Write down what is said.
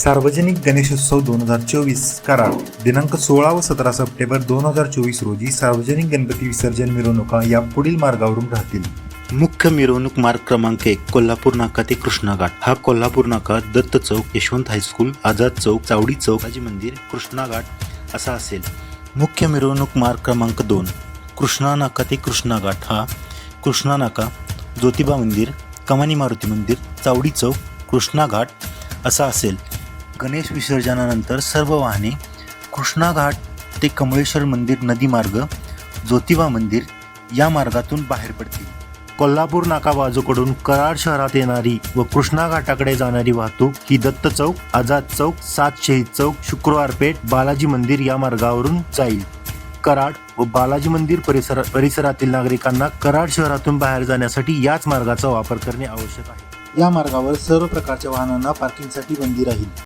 सार्वजनिक गणेशोत्सव दोन हजार चोवीस करार. दिनांक सोळा व सतरा सप्टेंबर दोन हजार चोवीस रोजी सार्वजनिक गणपती विसर्जन मिरवणुका या पुढील मार्गावरून राहतील. मुख्य मिरवणूक मार्ग क्रमांक एक कोल्हापूर नाका ते कृष्णा घाट. हा कोल्हापूर नाका दत्त चौक यशवंत हायस्कूल आझाद चौक चावडी चौक हाजी मंदिर कृष्णा घाट असा असेल. मुख्य मिरवणूक मार्ग क्रमांक दोन कृष्णा नाका ते कृष्णा घाट. हा कृष्णा नाका ज्योतिबा मंदिर कमानी मारुती मंदिर चावडी चौक कृष्णा घाट असा असेल. गणेश विसर्जनानंतर सर्व वाहने कृष्णा घाट ते कमळेश्वर मंदिर नदी मार्ग ज्योतिबा मंदिर या मार्गातून बाहेर पडतील. कोल्हापूर नाका बाजूकडून कराड शहरात येणारी व कृष्णा घाटाकडे जाणारी वाहतूक ही दत्त चौक आझाद चौक सात शहीद चौक शुक्रवार पेठ बालाजी मंदिर या मार्गावरून जाईल. कराड व बालाजी मंदिर परिसर परिसरातील नागरिकांना कराड शहरातून बाहेर जाण्यासाठी याच मार्गाचा वापर करणे आवश्यक आहे. या मार्गावर सर्व प्रकारच्या वाहनांना पार्किंगसाठी बंदी राहील.